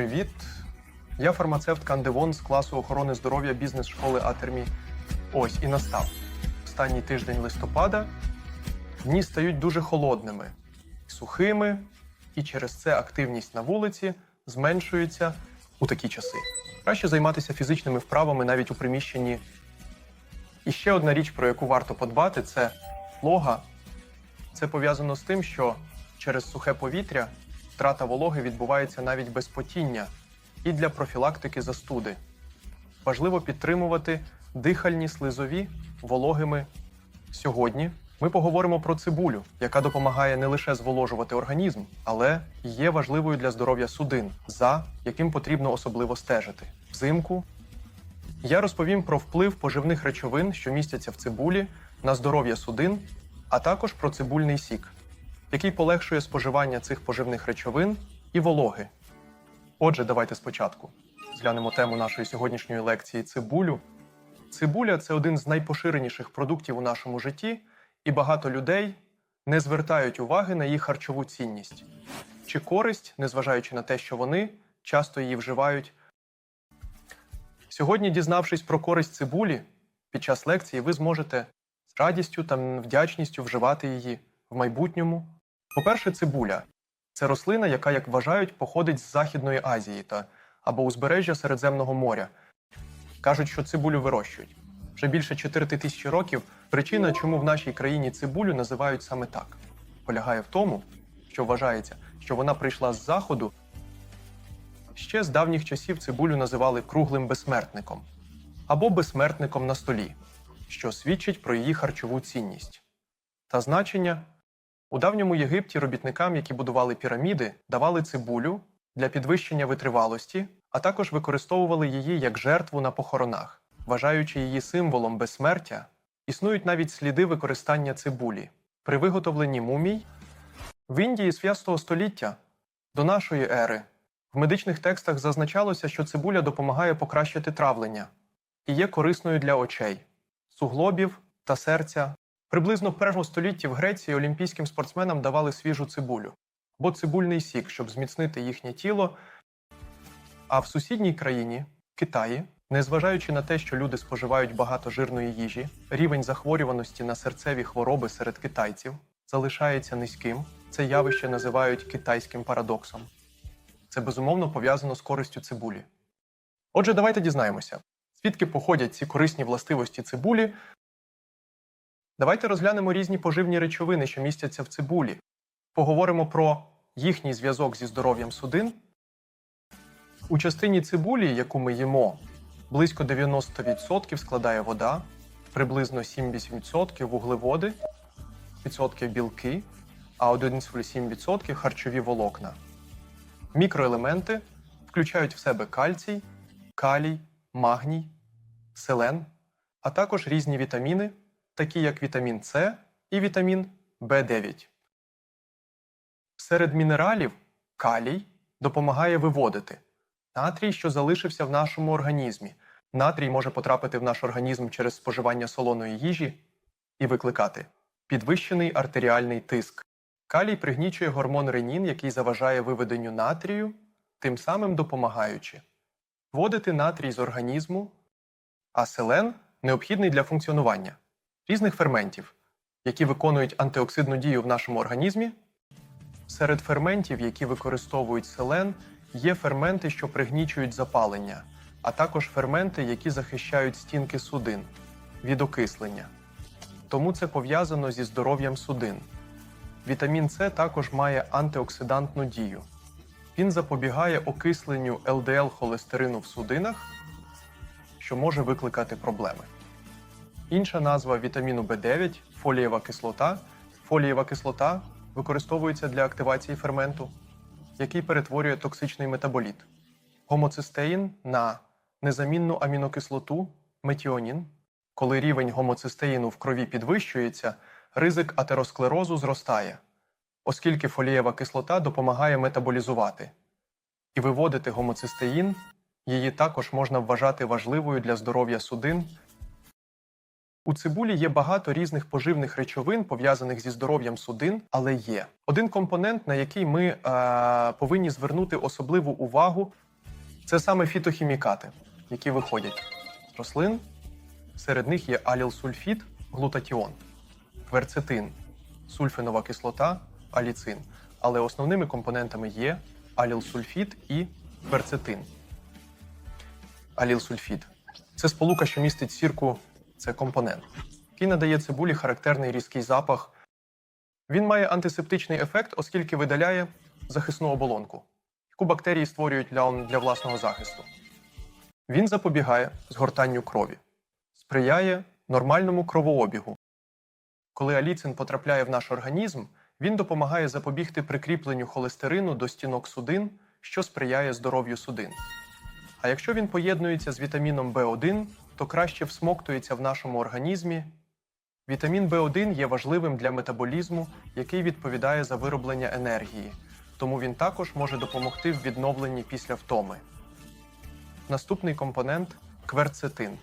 Привіт! Я фармацевт Кандевон з класу охорони здоров'я бізнес-школи Атермі. Ось і настав. Останній тиждень листопада дні стають дуже холодними, сухими, і через це активність на вулиці зменшується у такі часи. Краще займатися фізичними вправами навіть у приміщенні. І ще одна річ, про яку варто подбати, це лога. Це пов'язано з тим, що через сухе повітря втрата вологи відбувається навіть без потіння і для профілактики застуди. Важливо підтримувати дихальні слизові вологими. Сьогодні ми поговоримо про цибулю, яка допомагає не лише зволожувати організм, але є важливою для здоров'я судин, за яким потрібно особливо стежити. Взимку я розповім про вплив поживних речовин, що містяться в цибулі, на здоров'я судин, а також про цибульний сік, який полегшує споживання цих поживних речовин і вологи. Отже, давайте спочатку зглянемо тему нашої сьогоднішньої лекції цибулю. Цибуля це один з найпоширеніших продуктів у нашому житті, і багато людей не звертають уваги на їх харчову цінність чи користь, незважаючи на те, що вони часто її вживають. Сьогодні, дізнавшись про користь цибулі, під час лекції ви зможете з радістю та вдячністю вживати її в майбутньому. По-перше, цибуля це рослина, яка, як вважають, походить з Західної Азії та або узбережжя Середземного моря. Кажуть, що цибулю вирощують. Вже більше 4 тисячі років причина, чому в нашій країні цибулю називають саме так, полягає в тому, що вважається, що вона прийшла з заходу. Ще з давніх часів цибулю називали круглим безсмертником або безсмертником на столі, що свідчить про її харчову цінність. Та значення у давньому Єгипті робітникам, які будували піраміди, давали цибулю для підвищення витривалості, а також використовували її як жертву на похоронах, вважаючи її символом безсмертя, існують навіть сліди використання цибулі при виготовленні мумій в Індії з 5 століття до нашої ери. В медичних текстах зазначалося, що цибуля допомагає покращити травлення і є корисною для очей, суглобів та серця. Приблизно в першому столітті в Греції олімпійським спортсменам давали свіжу цибулю або цибульний сік, щоб зміцнити їхнє тіло. А в сусідній країні, Китаї, незважаючи на те, що люди споживають багато жирної їжі, рівень захворюваності на серцеві хвороби серед китайців залишається низьким. Це явище називають китайським парадоксом. Це безумовно пов'язано з користю цибулі. Отже, давайте дізнаємося, звідки походять ці корисні властивості цибулі. Давайте розглянемо різні поживні речовини, що містяться в цибулі. Поговоримо про їхній зв'язок зі здоров'ям судин. У частині цибулі, яку ми їмо, близько 90% складає вода, приблизно 7-8% вуглеводи, відсотків білки, а 1,7% харчові волокна. Мікроелементи включають в себе кальцій, калій, магній, селен, а також різні вітаміни, такі як вітамін С і вітамін В9. Серед мінералів калій допомагає виводити натрій, що залишився в нашому організмі. Натрій може потрапити в наш організм через споживання солоної їжі і викликати підвищений артеріальний тиск. Калій пригнічує гормон ренін, який заважає виведенню натрію, тим самим допомагаючи вводити натрій з організму, а селен необхідний для функціонування різних ферментів, які виконують антиоксидну дію в нашому організмі. Серед ферментів, які використовують селен, є ферменти, що пригнічують запалення, а також ферменти, які захищають стінки судин від окислення. Тому це пов'язано зі здоров'ям судин. Вітамін С також має антиоксидантну дію. Він запобігає окисленню ЛДЛ-холестерину в судинах, що може викликати проблеми. Інша назва вітаміну В9 фолієва кислота. Фолієва кислота використовується для активації ферменту, який перетворює токсичний метаболіт. Гомоцистеїн на незамінну амінокислоту метіонін. Коли рівень гомоцистеїну в крові підвищується, ризик атеросклерозу зростає, оскільки фолієва кислота допомагає метаболізувати. І виводити гомоцистеїн її також можна вважати важливою для здоров'я судин У цибулі є багато різних поживних речовин, пов'язаних зі здоров'ям судин, але є один компонент, на який ми е, повинні звернути особливу увагу, це саме фітохімікати, які виходять з рослин. Серед них є алілсульфід, глутатіон, кверцетин, сульфінова кислота, аліцин. Але основними компонентами є алілсульфід і кверцетин. Алілсульфід це сполука, що містить сірку, це компонент, який надає цибулі характерний різкий запах. Він має антисептичний ефект, оскільки видаляє захисну оболонку, яку бактерії створюють для, для власного захисту. Він запобігає згортанню крові, сприяє нормальному кровообігу. Коли аліцин потрапляє в наш організм, він допомагає запобігти прикріпленню холестерину до стінок судин, що сприяє здоров'ю судин. А якщо він поєднується з вітаміном В1, то краще всмоктується в нашому організмі. Вітамін В1 є важливим для метаболізму, який відповідає за вироблення енергії, тому він також може допомогти в відновленні після втоми. Наступний компонент кверцетин.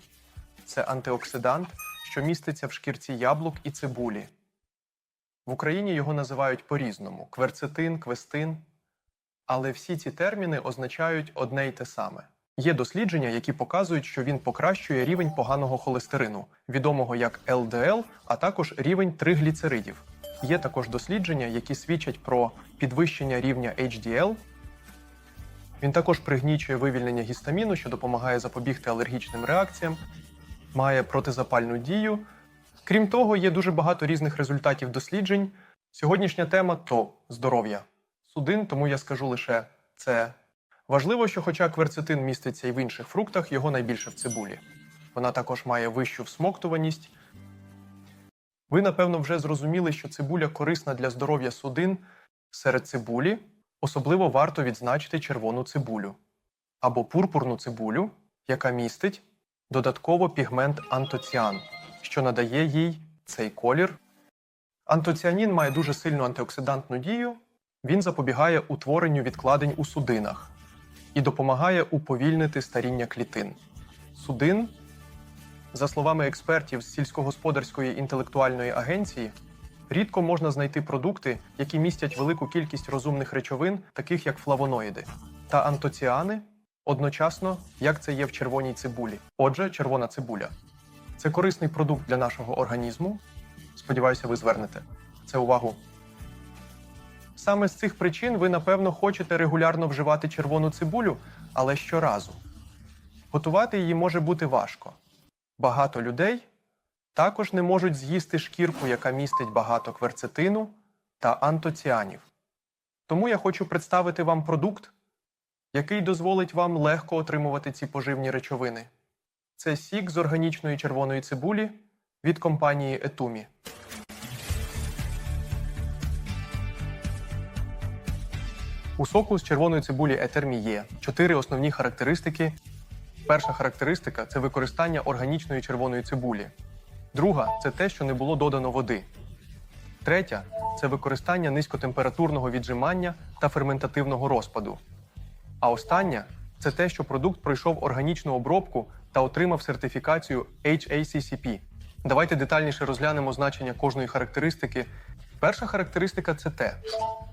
Це антиоксидант, що міститься в шкірці яблук і цибулі. В Україні його називають по-різному: кверцетин, квестин. Але всі ці терміни означають одне й те саме. Є дослідження, які показують, що він покращує рівень поганого холестерину, відомого як ЛДЛ, а також рівень тригліцеридів. Є також дослідження, які свідчать про підвищення рівня HDL. Він також пригнічує вивільнення гістаміну, що допомагає запобігти алергічним реакціям, має протизапальну дію. Крім того, є дуже багато різних результатів досліджень. Сьогоднішня тема то здоров'я судин, тому я скажу лише це. Важливо, що, хоча кверцетин міститься і в інших фруктах, його найбільше в цибулі. Вона також має вищу всмоктуваність. Ви, напевно, вже зрозуміли, що цибуля корисна для здоров'я судин. Серед цибулі особливо варто відзначити червону цибулю або пурпурну цибулю, яка містить додатково пігмент антоціан, що надає їй цей колір. Антоціанін має дуже сильну антиоксидантну дію. Він запобігає утворенню відкладень у судинах і допомагає уповільнити старіння клітин. Судин, за словами експертів з сільськогосподарської інтелектуальної агенції, рідко можна знайти продукти, які містять велику кількість розумних речовин, таких як флавоноїди, та антоціани одночасно, як це є в червоній цибулі. Отже, червона цибуля це корисний продукт для нашого організму. Сподіваюся, ви звернете це увагу. Саме з цих причин ви, напевно, хочете регулярно вживати червону цибулю, але щоразу. Готувати її може бути важко. Багато людей також не можуть з'їсти шкірку, яка містить багато кверцетину та антоціанів. Тому я хочу представити вам продукт, який дозволить вам легко отримувати ці поживні речовини. Це сік з органічної червоної цибулі від компанії Етумі. У соку з червоної цибулі етермі є чотири основні характеристики. Перша характеристика це використання органічної червоної цибулі. Друга це те, що не було додано води. Третя це використання низькотемпературного віджимання та ферментативного розпаду. А остання це те, що продукт пройшов органічну обробку та отримав сертифікацію HACCP. Давайте детальніше розглянемо значення кожної характеристики. Перша характеристика це те,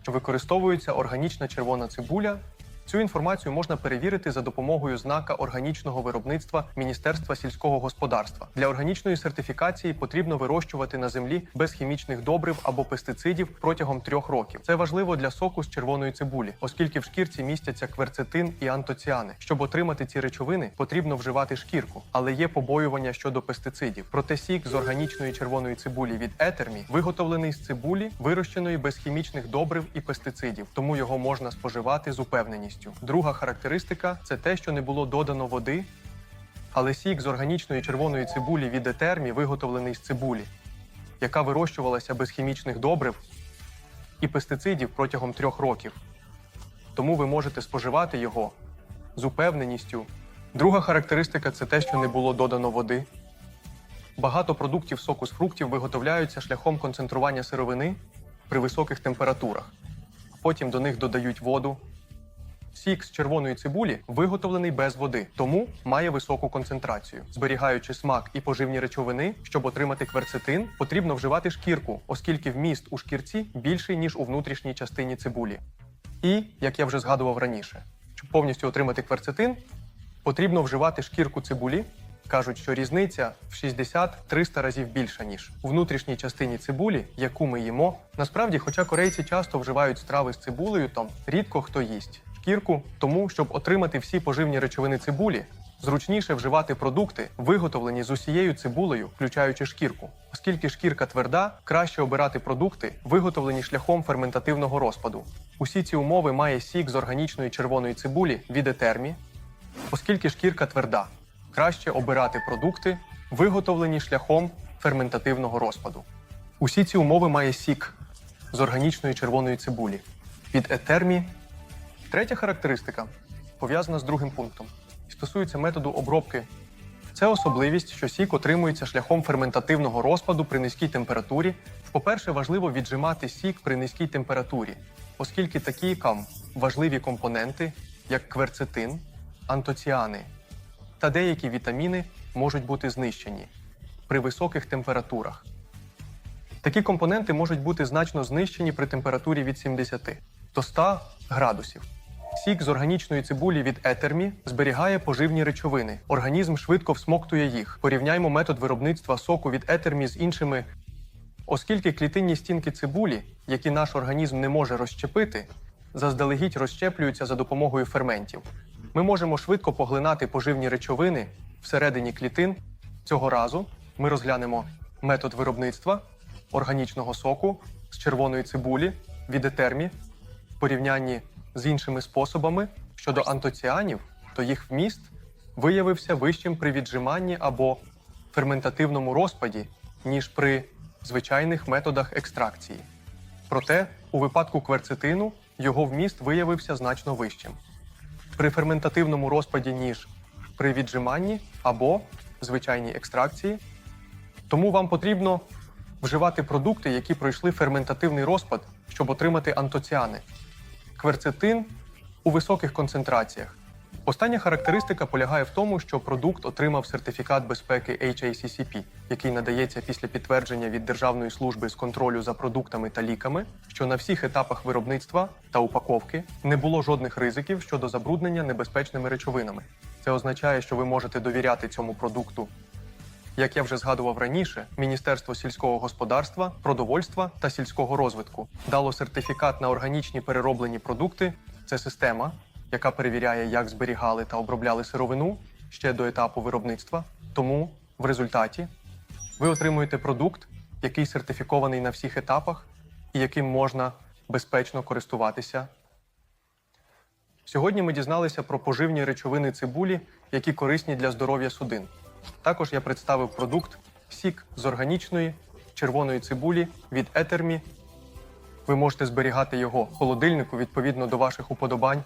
що використовується органічна червона цибуля. Цю інформацію можна перевірити за допомогою знака органічного виробництва Міністерства сільського господарства. Для органічної сертифікації потрібно вирощувати на землі без хімічних добрив або пестицидів протягом трьох років. Це важливо для соку з червоної цибулі, оскільки в шкірці містяться кверцетин і антоціани. Щоб отримати ці речовини, потрібно вживати шкірку, але є побоювання щодо пестицидів. Проте сік з органічної червоної цибулі від етермі виготовлений з цибулі, вирощеної без хімічних добрив і пестицидів, тому його можна споживати з упевненістю. Друга характеристика це те, що не було додано води, але сік з органічної червоної цибулі від етермі виготовлений з цибулі, яка вирощувалася без хімічних добрив і пестицидів протягом трьох років. Тому ви можете споживати його з упевненістю. Друга характеристика це те, що не було додано води. Багато продуктів соку з фруктів виготовляються шляхом концентрування сировини при високих температурах, потім до них додають воду. Сік з червоної цибулі виготовлений без води, тому має високу концентрацію. Зберігаючи смак і поживні речовини, щоб отримати кверцетин, потрібно вживати шкірку, оскільки вміст у шкірці більший ніж у внутрішній частині цибулі. І, як я вже згадував раніше, щоб повністю отримати кверцетин, потрібно вживати шкірку цибулі. Кажуть, що різниця в 60-300 разів більша, ніж у внутрішній частині цибулі, яку ми їмо. Насправді, хоча корейці часто вживають страви з цибулею, то рідко хто їсть шкірку, тому щоб отримати всі поживні речовини цибулі, зручніше вживати продукти, виготовлені з усією цибулею, включаючи шкірку. Оскільки шкірка тверда, краще обирати продукти, виготовлені шляхом ферментативного розпаду. Усі ці умови має сік з органічної червоної цибулі від етермі, Оскільки шкірка тверда, краще обирати продукти, виготовлені шляхом ферментативного розпаду. Усі ці умови має сік з органічної червоної цибулі від етермі. Третя характеристика пов'язана з другим пунктом і стосується методу обробки. Це особливість, що сік отримується шляхом ферментативного розпаду при низькій температурі. По-перше, важливо віджимати сік при низькій температурі, оскільки такі кам важливі компоненти, як кверцетин, антоціани та деякі вітаміни можуть бути знищені при високих температурах. Такі компоненти можуть бути значно знищені при температурі від 70 до 100 градусів. Сік з органічної цибулі від етермі зберігає поживні речовини. Організм швидко всмоктує їх. Порівняймо метод виробництва соку від етермі з іншими. Оскільки клітинні стінки цибулі, які наш організм не може розщепити, заздалегідь розщеплюються за допомогою ферментів. Ми можемо швидко поглинати поживні речовини всередині клітин. Цього разу ми розглянемо метод виробництва органічного соку з червоної цибулі від етермі порівнянні з іншими способами щодо антоціанів, то їх вміст виявився вищим при віджиманні або ферментативному розпаді, ніж при звичайних методах екстракції. Проте, у випадку кверцетину його вміст виявився значно вищим. При ферментативному розпаді, ніж при віджиманні або звичайній екстракції. Тому вам потрібно вживати продукти, які пройшли ферментативний розпад, щоб отримати антоціани. Кверцетин у високих концентраціях. Остання характеристика полягає в тому, що продукт отримав сертифікат безпеки HACCP, який надається після підтвердження від Державної служби з контролю за продуктами та ліками, що на всіх етапах виробництва та упаковки не було жодних ризиків щодо забруднення небезпечними речовинами. Це означає, що ви можете довіряти цьому продукту як я вже згадував раніше, Міністерство сільського господарства, продовольства та сільського розвитку дало сертифікат на органічні перероблені продукти. Це система, яка перевіряє, як зберігали та обробляли сировину ще до етапу виробництва. Тому в результаті ви отримуєте продукт, який сертифікований на всіх етапах і яким можна безпечно користуватися. Сьогодні ми дізналися про поживні речовини цибулі, які корисні для здоров'я судин. Також я представив продукт сік з органічної червоної цибулі від етермі. Ви можете зберігати його в холодильнику відповідно до ваших уподобань.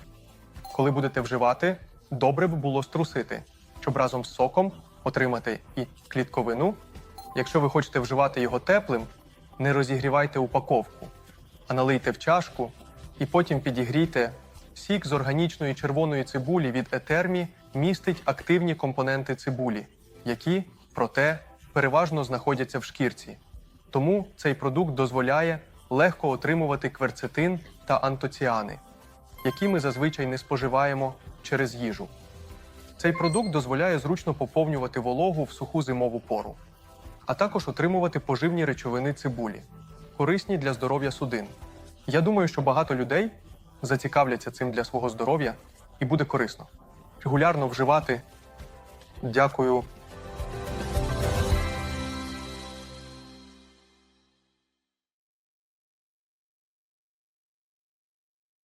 Коли будете вживати, добре б було струсити, щоб разом з соком отримати і клітковину. Якщо ви хочете вживати його теплим, не розігрівайте упаковку, а налийте в чашку і потім підігрійте. Сік з органічної червоної цибулі від етермі містить активні компоненти цибулі, які, проте, переважно знаходяться в шкірці. Тому цей продукт дозволяє легко отримувати кверцетин та антоціани, які ми зазвичай не споживаємо через їжу. Цей продукт дозволяє зручно поповнювати вологу в суху зимову пору, а також отримувати поживні речовини цибулі, корисні для здоров'я судин. Я думаю, що багато людей зацікавляться цим для свого здоров'я і буде корисно. Регулярно вживати. Дякую